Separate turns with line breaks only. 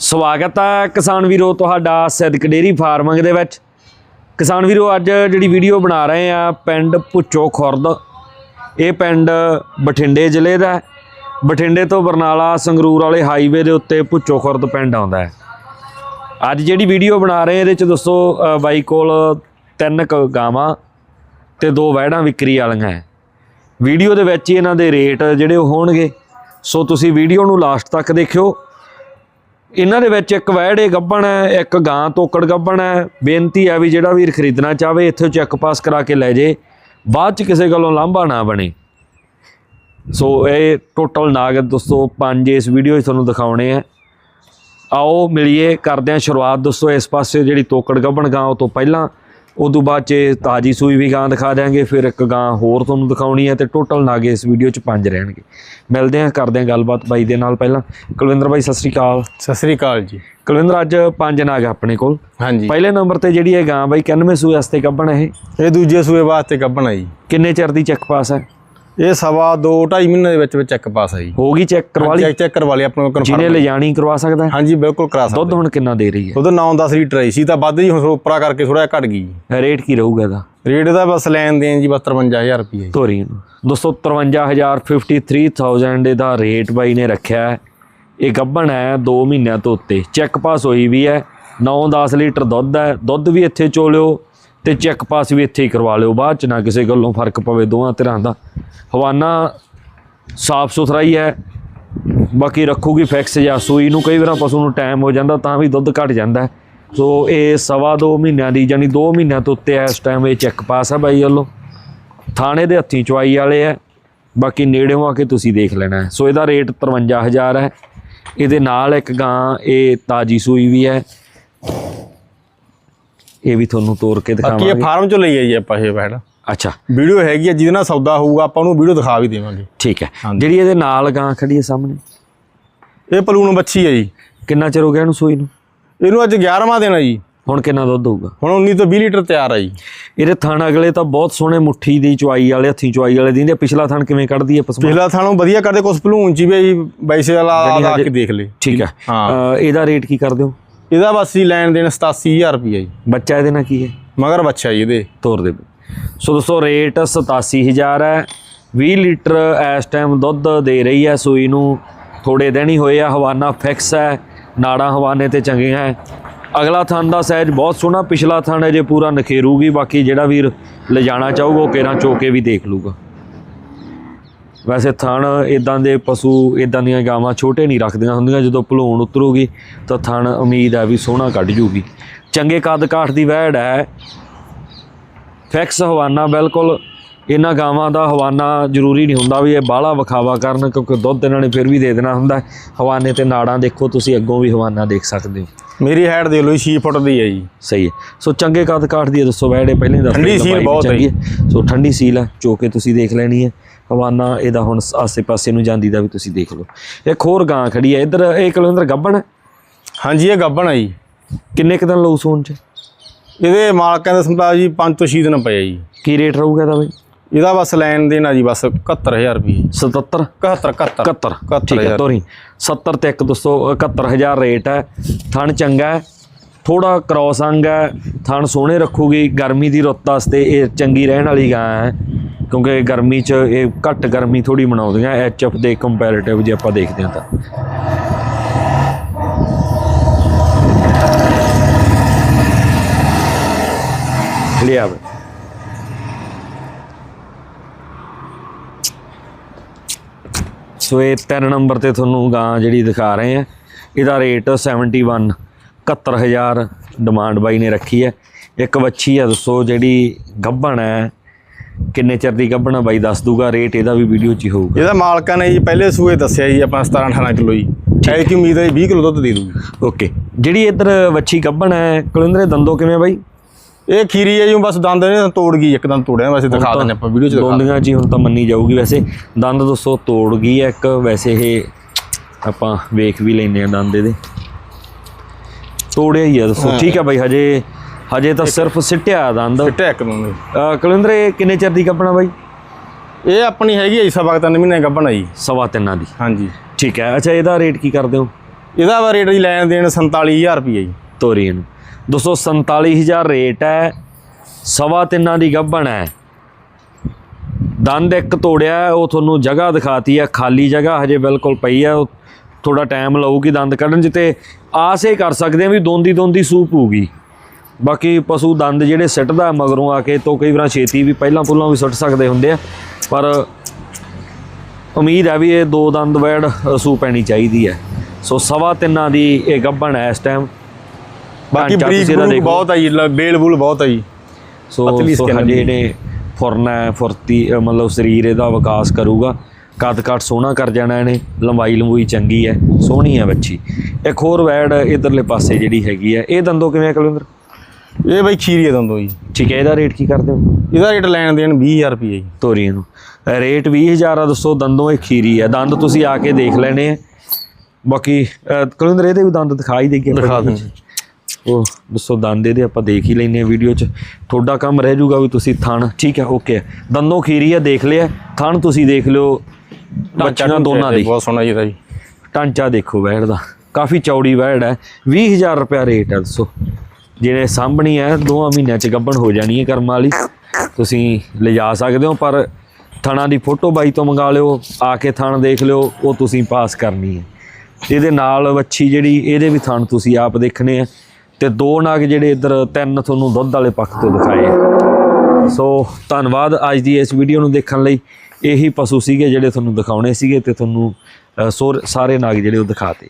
ਸਵਾਗਤ ਹੈ ਕਿਸਾਨ ਵੀਰੋ ਤੁਹਾਡਾ ਸਿੱਧਕ ਡੇਰੀ ਫਾਰਮਿੰਗ ਦੇ ਵਿੱਚ। ਕਿਸਾਨ ਵੀਰੋ, ਅੱਜ ਜਿਹੜੀ ਵੀਡੀਓ ਬਣਾ ਰਹੇ ਆ, ਪਿੰਡ ਪੁੱਚੋ ਖੁਰਦ। ਇਹ ਪਿੰਡ ਬਠਿੰਡੇ ਜ਼ਿਲ੍ਹੇ ਦਾ ਬਠਿੰਡੇ ਤੋਂ ਬਰਨਾਲਾ ਸੰਗਰੂਰ ਵਾਲੇ ਹਾਈਵੇ ਦੇ ਉੱਤੇ ਪੁੱਚੋ ਖੁਰਦ ਪਿੰਡ ਆਉਂਦਾ ਹੈ। ਅੱਜ ਜਿਹੜੀ ਵੀਡੀਓ ਬਣਾ ਰਹੇ ਇਹਦੇ ਚ ਦੋਸਤੋ ਬਾਈ ਕੋਲ ਤਿੰਨ ਕੁ ਗਾਵਾਂ ਤੇ ਦੋ ਵਹਿੜਾਂ ਵਿਕਰੀ ਵਾਲੀਆਂ ਹੈ। ਵੀਡੀਓ ਦੇ ਵਿੱਚ ਹੀ ਇਹਨਾਂ ਦੇ ਰੇਟ ਜਿਹੜੇ ਉਹ ਹੋਣਗੇ। ਸੋ ਤੁਸੀਂ ਵੀਡੀਓ ਨੂੰ ਲਾਸਟ ਤੱਕ ਦੇਖਿਓ। ਇਹਨਾਂ ਦੇ ਵਿੱਚ ਇੱਕ ਵਹਿੜੇ ਗੱਬਣ ਹੈ, ਇੱਕ ਗਾਂ ਤੋਕੜ ਗੱਬਣ ਹੈ। ਬੇਨਤੀ ਹੈ ਵੀ ਜਿਹੜਾ ਵੀਰ ਖਰੀਦਣਾ ਚਾਹਵੇ, ਇੱਥੋਂ ਚੈੱਕ ਪਾਸ ਕਰਾ ਕੇ ਲੈ ਜੇ। ਬਾਅਦ ਚ ਕਿਸੇ ਗੱਲੋਂ ਲਾਂਭਾ ਨਾ ਬਣੇ। ਸੋ ਇਹ ਟੋਟਲ ਨਾਗ ਦੋਸਤੋ, ਪੰਜ ਇਸ ਵੀਡੀਓ 'ਚ ਤੁਹਾਨੂੰ ਦਿਖਾਉਣੇ ਆ। ਆਓ ਮਿਲੀਏ, ਕਰਦੇ ਹਾਂ ਸ਼ੁਰੂਆਤ। ਦੋਸਤੋ, ਇਸ ਪਾਸੇ ਜਿਹੜੀ ਤੋਕੜ ਗੱਬਣ ਗਾਂ, ਉਹ ਤੋਂ ਪਹਿਲਾਂ ਉਦੋਂ ਬਾਅਦ ਚ ਤਾਜੀ ਸੂਈ ਵੀ ਗਾਂ ਦਿਖਾ ਦਿਆਂਗੇ ਫਿਰ ਇੱਕ ਗਾਂ ਹੋਰ ਤੁਹਾਨੂੰ ਦਿਖਾਉਣੀ ਹੈ ਤੇ ਟੋਟਲ ਨਾਗ ਇਸ ਵੀਡੀਓ 'ਚ ਪੰਜ ਰਹਿਣਗੇ। ਮਿਲਦੇ ਹਾਂ ਕਰਦੇ ਹਾਂ ਗੱਲਬਾਤ ਬਾਈ ਦੇ ਨਾਲ ਪਹਿਲਾਂ। ਕੁਲਵਿੰਦਰ ਬਾਈ ਸਤਿ ਸ੍ਰੀ ਅਕਾਲ।
ਸਤਿ ਸ੍ਰੀ ਅਕਾਲ ਜੀ।
ਕੁਲਵਿੰਦਰ ਅੱਜ ਪੰਜ ਨਾਗ ਆਪਣੇ ਕੋਲ।
ਹਾਂਜੀ।
ਪਹਿਲੇ ਨੰਬਰ ਤੇ ਜਿਹੜੀ ਇਹ ਗਾਂ ਬਾਈ 91 ਸੂਏ ਵਾਸਤੇ ਹੈ ਇਹ?
ਇਹ ਦੂਜੇ ਸੂਏ ਵਾਸਤੇ ਗੱਭਣਾ ਜੀ।
ਕਿੰਨੇ ਚਿਰ ਦੀ ਚੈੱਕ ਪਾਸ ਹੈ?
ਇਹ ਸਵਾ 2 2.5 ਮਹੀਨੇ ਦੇ ਵਿੱਚ ਵਿੱਚ ਚੈੱਕ ਪਾਸ ਹੈ ਜੀ।
ਹੋ ਗਈ ਚੈੱਕ ਕਰਵਾ ਲਈ?
ਚੈੱਕ ਚੈੱਕ ਕਰਵਾ ਲਈ ਆਪਣੇ ਕੋਲ
ਜਿਹਨੇ ਲਿਜਾਣੀ ਕਰਵਾ ਸਕਦਾ ਹੈ?
ਹਾਂਜੀ ਬਿਲਕੁਲ ਕਰਾ
ਦੁੱਧ
ਸਕਦੇ।
ਹੁਣ ਕਿੰਨਾ ਦੇ ਰਹੀ
ਉਹਦਾ 9-10 ਲੀਟਰ ਆਈ ਸੀ ਤਾਂ ਵੱਧ ਜੀ ਹੁਣ ਉੱਪਰਾ ਕਰਕੇ ਥੋੜਾ ਜਿਹਾ ਘਟ ਗਈ।
ਹੈ ਰੇਟ ਕੀ ਰਹੂਗਾ ਇਹਦਾ?
ਰੇਟ ਦਾ ਬਸ ਲੈਣ ਦੇਣ ਜੀ ਬਸ 53000 ਰੁਪਏ
ਤੋਰੀ ਨੂੰ। ਦੋਸਤੋ 53000 53000 ਇਹਦਾ ਰੇਟ ਬਾਈ ਨੇ ਰੱਖਿਆ ਹੈ। ਇਹ ਗੱਭਣ ਹੈ 2 ਮਹੀਨਿਆਂ ਤੋਂ ਉੱਤੇ। ਚੈੱਕ ਪਾਸ ਹੋਈ ਵੀ ਹੈ। 9-10 ਲੀਟਰ ਦੁੱਧ ਹੈ। ਦੁੱਧ ਵੀ ਇੱਥੇ ਚੋਲਿਓ। ਤੇ ਚੈੱਕ ਪਾਸ ਵੀ ਇੱਥੇ ਹੀ ਕਰਵਾ ਲਿਓ, ਬਾਅਦ ਚ ਨਾ ਕਿਸੇ ਗੱਲੋਂ ਫ਼ਰਕ ਪਵੇ ਦੋਵਾਂ ਤਰ੍ਹਾਂ ਦਾ। ਹਵਾਨਾ ਸਾਫ਼ ਸੁਥਰਾ ਹੀ ਹੈ ਬਾਕੀ ਰੱਖੂਗੀ ਫਿਕਸ ਜਾਂ ਸੂਈ ਨੂੰ ਕਈ ਵਾਰ ਪਸ਼ੂ ਨੂੰ ਟਾਈਮ ਹੋ ਜਾਂਦਾ ਤਾਂ ਵੀ ਦੁੱਧ ਘਟ ਜਾਂਦਾ ਸੋ ਇਹ ਸਵਾ ਦੋ ਮਹੀਨਿਆਂ ਦੀ ਯਾਨੀ 2 ਮਹੀਨਿਆਂ ਤੋਂ ਉੱਤੇ ਹੈ, ਇਸ ਟਾਈਮ ਇਹ ਚੈੱਕ ਪਾਸ ਹੈ ਬਾਈ ਵੱਲੋਂ। ਥਾਣੇ ਦੇ ਹੱਥੀਂ ਚਵਾਈ ਵਾਲੇ ਹੈ, ਬਾਕੀ ਨੇੜਿਓਂ ਆ ਕੇ ਤੁਸੀਂ ਦੇਖ ਲੈਣਾ ਸੋ ਇਹਦਾ ਰੇਟ 53000 ਹੈ, ਇਹਦੇ ਨਾਲ ਇੱਕ ਗਾਂ ਇਹ ਤਾਜੀ ਸੂਈ ਵੀ ਹੈ ਇਹ ਵੀ ਤੁਹਾਨੂੰ ਤੋੜ ਕੇ
ਬਾਕੀ ਇਹ
ਦਿਖਾਵਾਂਗੇ।
ਫਾਰਮ ਚੋਂ ਲਈ ਹੈ ਜੀ ਆਪਾਂ ਇਹ ਬੈਡ
ਅੱਛਾ।
ਵੀਡੀਓ ਹੈਗੀ ਹੈ ਜਿਹਦੇ ਨਾਲ ਸੌਦਾ ਹੋਊਗਾ ਆਪਾਂ ਉਹਨੂੰ ਵੀਡੀਓ ਦਿਖਾ ਵੀ ਦੇਵਾਂਗੇ।
ਠੀਕ ਹੈ।
ਹਾਂਜੀ।
ਜਿਹੜੀ ਇਹਦੇ ਨਾਲ ਗਾਂ ਖੜੀ ਹੈ ਸਾਹਮਣੇ।
ਇਹ ਪਲੂਣ ਬੱਚੀ ਹੈ ਜੀ।
ਕਿੰਨਾ ਚਿਰ ਹੋ ਗਿਆ ਇਹਨੂੰ ਸੂਈ ਨੂੰ?
ਇਹਨੂੰ ਅੱਜ 11ਵਾਂ ਦਿਨ ਹੈ ਜੀ।
ਹੁਣ ਕਿੰਨਾ ਦੁੱਧ ਹੋਊਗਾ?
ਹੁਣ 19 ਤੋਂ 20 ਲੀਟਰ ਤਿਆਰ ਹੈ ਜੀ।
ਇਹਦੇ ਥਣ ਅਗਲੇ ਤਾਂ ਬਹੁਤ ਸੋਹਣੇ ਮੁੱਠੀ ਦੀ ਚੁਆਈ ਵਾਲੇ ਹੱਥੀਂ ਚੁਆਈ ਵਾਲੇ ਦਿੰਦੇ ਪਿਛਲਾ ਥਣ ਕਿਵੇਂ ਕੱਢਦੀ ਹੈ ਪਸਮਾ?
ਪਿਛਲਾ ਥਾਣੋਂ ਵਧੀਆ ਕਰਦੇ ਕੁਛ ਪਲੂਣ ਚ ਵੀ ਹੈ ਜੀ ਬਾਈਸੇ ਵਾਲਾ ਆ ਕੇ ਦੇਖ ਲੈ।
ਠੀਕ ਹੈ।
ਹਾਂ।
ਅਹ ਇਹਦਾ ਰੇਟ ਕੀ ਕਰਦੇ ਹੋ?
ਇਹਦਾ ਬਸ ਹੀ ਲੈਣ ਦੇਣ 87000 ਰੁਪਏ ਜੀ।
ਬੱਚਾ ਇਹਦੇ ਨਾਲ ਕੀ ਹੈ?
ਮਗਰ ਬੱਚਾ ਜੀ ਇਹਦੇ।
ਤੋਰ ਦੇ। ਸੋ ਦੋਸਤੋ ਰੇਟ 87000 ਹੈ। 20 ਲੀਟਰ ਇਸ ਟਾਈਮ ਦੁੱਧ ਦੇ ਰਹੀ ਹੈ ਸੂਈ ਨੂੰ। ਥੋੜੇ ਦਿਨ ਹੀ ਹੋਏ ਆ ਹਵਾਨਾ ਫਿਕਸ ਹੈ। ਨਾੜਾਂ ਹਵਾਨੇ ਤੇ ਚੰਗੀਆਂ ਹੈ। ਅਗਲਾ ਥਣ ਦਾ ਸਾਈਜ਼ ਬਹੁਤ ਸੋਹਣਾ। ਪਿਛਲਾ ਥਣ ਹੈ ਜੇ ਪੂਰਾ ਨਖੇਰੂਗੀ। ਬਾਕੀ ਜਿਹੜਾ ਵੀਰ ਲਿਜਾਣਾ ਚਾਹੂਗਾ ਉਹ ਕੇਰਾਂ ਚੋਕੇ ਵੀ ਦੇਖ ਲੂਗਾ ਵੈਸੇ ਥਣ ਇਦਾਂ ਦੇ ਪਸ਼ੂ ਇਦਾਂ ਦੀਆਂ ਗਾਵਾਂ ਛੋਟੇ ਨਹੀਂ ਰੱਖਦੀਆਂ ਹੁੰਦੀਆਂ, ਜਦੋਂ ਭਲੂਣ ਉਤਰੂਗੀ ਤਾਂ ਥਣ ਉਮੀਦ ਹੈ ਵੀ ਸੋਹਣਾ ਕੱਢ ਜੂਗੀ। ਚੰਗੇ ਕੱਦ ਕਾਠ ਦੀ ਵਹਿੜ ਹੈ। ਫਿਕਸ ਹਵਾਨਾ ਬਿਲਕੁਲ ਇਹਨਾਂ ਗਾਵਾਂ ਦਾ ਹਵਾਨਾ ਜ਼ਰੂਰੀ ਨਹੀਂ ਹੁੰਦਾ ਵੀ ਇਹ ਬਾਹਲਾ ਵਿਖਾਵਾ ਕਰਨ ਕਿਉਂਕਿ ਦੁੱਧ ਇਹਨਾਂ ਨੇ ਫਿਰ ਵੀ ਦੇ ਦੇਣਾ ਹੁੰਦਾ। ਹਵਾਨੇ ਤੇ ਨਾੜਾਂ ਦੇਖੋ ਤੁਸੀਂ ਅੱਗੋਂ ਵੀ ਹਵਾਨਾ ਦੇਖ ਸਕਦੇ ਹੋ।
ਮੇਰੀ ਹਾਈਟ ਦੇਖ ਲਓ ਜੀ 6 ਫੁੱਟ ਦੀ ਹੈ ਜੀ।
ਸਹੀ ਹੈ। ਸੋ ਚੰਗੇ ਕੱਦ ਕਾਠ ਦੀ ਦੱਸੋ ਵੈੜੇ ਪਹਿਲਾਂ ਹੀ ਦੱਸ
ਠੰਡੀ ਸੀਲ ਬਹੁਤ ਹੈ
ਸੋ ਠੰਡੀ ਸੀਲ ਹੈ ਚੋ ਕੇ ਤੁਸੀਂ ਦੇਖ ਲੈਣੀ ਹੈ। ਹਵਾਨਾ ਇਹਦਾ ਹੁਣ ਆਸੇ ਪਾਸੇ ਨੂੰ ਜਾਂਦੀ ਦਾ ਵੀ ਤੁਸੀਂ ਦੇਖ ਲਓ। ਇੱਕ ਹੋਰ ਗਾਂ ਖੜੀ ਹੈ ਇੱਧਰ ਇਹ ਕੁਲਵਿੰਦਰ ਗੱਬਣ ਹੈ।
ਹਾਂਜੀ ਇਹ ਗੱਬਣ ਹੈ ਜੀ।
ਕਿੰਨੇ ਕੁ ਦਿਨ ਲਊ ਸੂਣ ਚ?
ਇਹਦੇ ਮਾਲਕਾਂ ਦਾ ਸਮਝਾ ਜੀ 5 ਤੋਂ 6 ਦਿਨ ਪਏ ਜੀ।
ਕੀ ਰੇਟ ਰਹੂਗਾ ਇਹਦਾ ਬਈ?
ਇਹਦਾ ਬਸ ਲੈਣ ਦੇਣਾ ਜੀ ਬਸ 71000 ਰੁਪਏ।
77
71 71
71 ਠੀਕ ਹੈ ਤੋਰੀ 70 ਤੇ ਇੱਕ ਦੋਸਤੋ 71000 ਰੇਟ ਹੈ। ਥਣ ਚੰਗਾ ਹੈ। ਥੋੜਾ ਕ੍ਰੋਸ ਅੰਗ ਹੈ। ਥਣ ਸੋਹਣੇ ਰੱਖੂਗੀ। ਗਰਮੀ ਦੀ ਰੁੱਤ ਵਾਸਤੇ ਇਹ ਚੰਗੀ ਰਹਿਣ ਵਾਲੀ ਗਾਂ ਹੈ। ਕਿਉਂਕਿ ਗਰਮੀ 'ਚ ਇਹ ਘੱਟ ਗਰਮੀ ਥੋੜੀ ਮਨਾਉਂਦੀਆਂ ਐਚਐਫ ਦੇ ਕੰਪੈਰੀਟਿਵ ਜੇ ਆਪਾਂ ਦੇਖਦੇ ਹਾਂ ਤਾਂ। ਲਿਆ ਸੋ ਇਹ ਤਿੰਨ ਨੰਬਰ ਤੇ ਤੁਹਾਨੂੰ ਗਾਂ ਜਿਹੜੀ ਦਿਖਾ ਰਹੇ ਆ ਇਹਦਾ ਰੇਟ 71 71000 ਡਿਮਾਂਡ ਬਾਈ ਨੇ ਰੱਖੀ ਹੈ। ਇੱਕ ਵੱਛੀ ਆ ਦੱਸੋ ਜਿਹੜੀ ਗੱਭਣ ਹੈ ਕਿੰਨੇ ਚਿਰ ਦੀ ਗੱਭਣ ਆ ਬਾਈ ਦੱਸ ਦੂਗਾ ਰੇਟ ਇਹਦਾ ਵੀ ਵੀਡੀਓ 'ਚ ਹੀ ਹੋਊਗਾ।
ਇਹਦਾ ਮਾਲਕਾਂ ਨੇ ਜੀ ਪਹਿਲੇ ਸੂਏ ਦੱਸਿਆ ਜੀ ਆਪਾਂ 17 18 ਕਿਲੋ ਜੀ। ਐ ਕੀ ਉਮੀਦ ਹੈ 20 ਕਿਲੋ ਦੁੱਧ ਦੇ ਦੂਗੀ।
ਓਕੇ ਜਿਹੜੀ ਇੱਧਰ ਵੱਛੀ ਗੱਭਣ ਹੈ ਕੁਲਿੰਦਰੇ ਦੰਦੋ ਕਿਵੇਂ ਬਾਈ?
ਇਹ ਖੀਰੀ ਹੈ ਜੀ ਬਸ ਦੰਦ ਨੇ ਤੋੜ ਗਈ ਇੱਕ ਦੰਦ ਤੋੜਿਆ ਵੈਸੇ ਦਿਖਾ ਦਿੰਦੇ ਆਪਾਂ ਵੀਡੀਓ ਚ ਦਿਖਾ
ਦੋਂਦੀਆਂ ਜੀ ਹੁਣ ਤਾਂ ਮੰਨੀ ਜਾਊਗੀ ਵੈਸੇ। ਦੰਦ ਦੱਸੋ ਤੋੜ ਗਈ ਹੈ ਇੱਕ ਵੈਸੇ ਇਹ ਆਪਾਂ ਵੇਖ ਵੀ ਲੈਨੇ ਆ ਦੰਦ ਇਹਦੇ। ਤੋੜਿਆ ਹੀ ਆ ਦੱਸੋ ਠੀਕ ਹੈ ਬਾਈ ਹਜੇ ਹਜੇ ਤਾਂ ਸਿਰਫ ਸਿੱਟਿਆ ਦੰਦ।
ਫਿੱਟਿਆ ਇੱਕ
ਅਹ ਕੁਲਿੰਦਰ ਇਹ ਕਿੰਨੇ ਚਿਰ ਦੀ ਕੱਪਣਾ ਬਾਈ?
ਇਹ ਆਪਣੀ ਹੈਗੀ ਹੈ ਸਵਾ ਤਿੰਨ ਮਹੀਨੇ ਹੈ ਜੀ।
ਸਵਾ ਤਿੰਨਾਂ ਦੀ।
ਹਾਂਜੀ।
ਠੀਕ ਹੈ ਅੱਛਾ ਇਹਦਾ ਰੇਟ ਕੀ ਕਰਦੇ ਹੋ?
ਇਹਦਾ ਵਾ ਰੇਟ ਜੀ ਲੈਣ ਦੇਣ 47000 ਰੁਪਏ ਜੀ।
ਤੋਰੀ ਨੂੰ ਦੋਸਤੋ 47000 ਰੇਟ ਹੈ, ਸਵਾ ਤਿੰਨਾਂ ਦੀ ਗੱਭਣ ਹੈ। ਦੰਦ ਇੱਕ ਤੋੜਿਆ ਉਹ ਤੁਹਾਨੂੰ ਜਗ੍ਹਾ ਦਿਖਾਤੀ ਹੈ, ਖਾਲੀ ਜਗ੍ਹਾ ਹਜੇ ਬਿਲਕੁਲ ਪਈ ਹੈ, ਉਹ ਥੋੜਾ ਟਾਈਮ ਲਊਗੀ ਦੰਦ ਕੱਢਣ 'ਚ ਤੇ ਆਸ ਇਹ ਕਰ ਸਕਦੇ ਆ ਵੀ ਦੋਂਦੀ ਦੋਂਦੀ ਸੂਪ ਹੋਊਗੀ ਬਾਕੀ ਪਸ਼ੂ ਦੰਦ ਜਿਹੜੇ ਸਿੱਟਦਾ ਮਗਰੋਂ ਆ ਕੇ, ਤੋਂ ਕਈ ਵਾਰ ਛੇਤੀ ਵੀ ਪਹਿਲਾਂ ਪੁੱਲਾਂ ਵੀ ਸੁੱਟ ਸਕਦੇ ਹੁੰਦੇ ਆ, ਪਰ ਉਮੀਦ ਹੈ ਵੀ ਇਹ ਦੋ ਦੰਦ ਵੈੜ ਸੂ ਪੈਣੀ ਚਾਹੀਦੀ ਹੈ। ਸੋ ਸਵਾ ਤਿੰਨਾਂ ਦੀ ਇਹ ਗੱਭਣ ਹੈ ਇਸ ਟਾਈਮ
ਬਾਕੀ ਬਰੀਕ ਬਰੂਕ। ਬਹੁਤ ਆ ਜੀ ਬੇਲ ਬੂਲ ਬਹੁਤ ਆ ਜੀ
ਸੋ
ਪਤਲੀ
ਸੋ
skin
ਹਜੇ
ਦੀ।
ਇਹਨੇ ਫੁਰਨਾ ਫੁਰਤੀ ਮਤਲਬ ਸਰੀਰ ਇਹਦਾ ਵਿਕਾਸ ਕਰੂਗਾ। ਕੱਦ ਕੱਟ ਸੋਹਣਾ ਕਰ ਜਾਣਾ ਇਹਨੇ ਲੰਬਾਈ ਲੰਬੂਈ ਚੰਗੀ ਹੈ ਸੋਹਣੀ ਹੈ ਬੱਚੀ। ਇੱਕ ਹੋਰ ਵੈੜ ਇਧਰਲੇ ਪਾਸੇ ਜਿਹੜੀ ਹੈਗੀ ਹੈ ਇਹ ਦੰਦੋ ਕਿਵੇਂ ਕੁਲਵਿੰਦਰ?
ਇਹ ਬਈ ਖੀਰੀ ਦੰਦੋ ਜੀ।
ਠੀਕ ਹੈ ਇਹਦਾ ਰੇਟ ਕੀ ਕਰਦੇ ਹੋ?
ਇਹਦਾ ਰੇਟ ਲੈਣ ਦੇਣ 20000 ਰੁਪਏ ਜੀ।
ਤੋਰੀ ਨੂੰ। ਰੇਟ 20000 ਆ ਦੱਸੋ ਦੰਦੋਂ ਇਹ ਖੀਰੀ ਹੈ। ਦੰਦ ਤੁਸੀਂ ਆ ਕੇ ਦੇਖ ਲੈਣੇ ਆ। ਬਾਕੀ ਕੁਲਵਿੰਦਰ ਇਹਦੇ ਵੀ ਦੰਦ ਦਿਖਾਈ ਦੇਗੇ
ਦਿਖਾ ਦਿੰਦੇ
ਉਹ ਦੱਸੋ ਦੰਦ ਇਹਦੇ ਆਪਾਂ ਦੇਖ ਹੀ ਲੈਨੇ ਆ ਵੀਡੀਓ 'ਚ। ਤੁਹਾਡਾ ਕੰਮ ਰਹਿ ਜਾਊਗਾ ਵੀ ਤੁਸੀਂ ਥਣ ਠੀਕ ਹੈ ਓਕੇ ਦੰਦੋਂ ਖੀਰੀ ਆ ਦੇਖ ਲਿਆ। ਥਣ ਤੁਸੀਂ ਦੇਖ ਲਿਓ ਬੱਚਿਆਂ ਦੋਨਾਂ ਦੀ।
ਬਹੁਤ ਸੋਹਣਾ ਜੀ ਇਹਦਾ ਜੀ।
ਢਾਂਚਾ ਦੇਖੋ ਵੈੜ ਦਾ। ਕਾਫੀ ਚੌੜੀ ਵੈੜ ਹੈ। 20000 ਰੁਪਿਆ ਰੇਟ ਹੈ ਦੱਸੋ। ਜਿਹੜੇ ਸਾਂਭਣੀ ਹੈ ਦੋਵਾਂ ਮਹੀਨਿਆਂ 'ਚ ਗੱਭਣ ਹੋ ਜਾਣੀ ਹੈ ਕਰਮ ਵਾਲੀ। ਤੁਸੀਂ ਲਿਜਾ ਸਕਦੇ ਹੋ ਪਰ ਥਣਾ ਦੀ ਫੋਟੋ ਬਾਈ ਤੋਂ ਮੰਗਾ ਲਿਓ ਆ ਕੇ ਥਣ ਦੇਖ ਲਿਓ ਉਹ ਤੁਸੀਂ ਪਾਸ ਕਰਨੀ ਹੈ। ਇਹਦੇ ਨਾਲ ਵੱਛੀ ਜਿਹੜੀ ਇਹਦੇ ਵੀ ਥਣ ਤੁਸੀਂ ਆਪ ਦੇਖਣੇ ਆ। ਤੇ ਦੋ ਨਾਗ ਜਿਹੜੇ ਇੱਧਰ ਤਿੰਨ ਤੁਹਾਨੂੰ ਦੁੱਧ ਵਾਲੇ ਪੱਖ ਤੋਂ ਦਿਖਾਏ ਆ। ਸੋ ਧੰਨਵਾਦ ਅੱਜ ਦੀ ਇਸ ਵੀਡੀਓ ਨੂੰ ਦੇਖਣ ਲਈ। ਇਹੀ ਪਸ਼ੂ ਸੀਗੇ ਜਿਹੜੇ ਤੁਹਾਨੂੰ ਦਿਖਾਉਣੇ ਸੀਗੇ ਤੇ ਤੁਹਾਨੂੰ ਅ, ਸਾਰੇ ਨਾਗ ਜਿਹੜੇ ਉਹ ਦਿਖਾਤੇ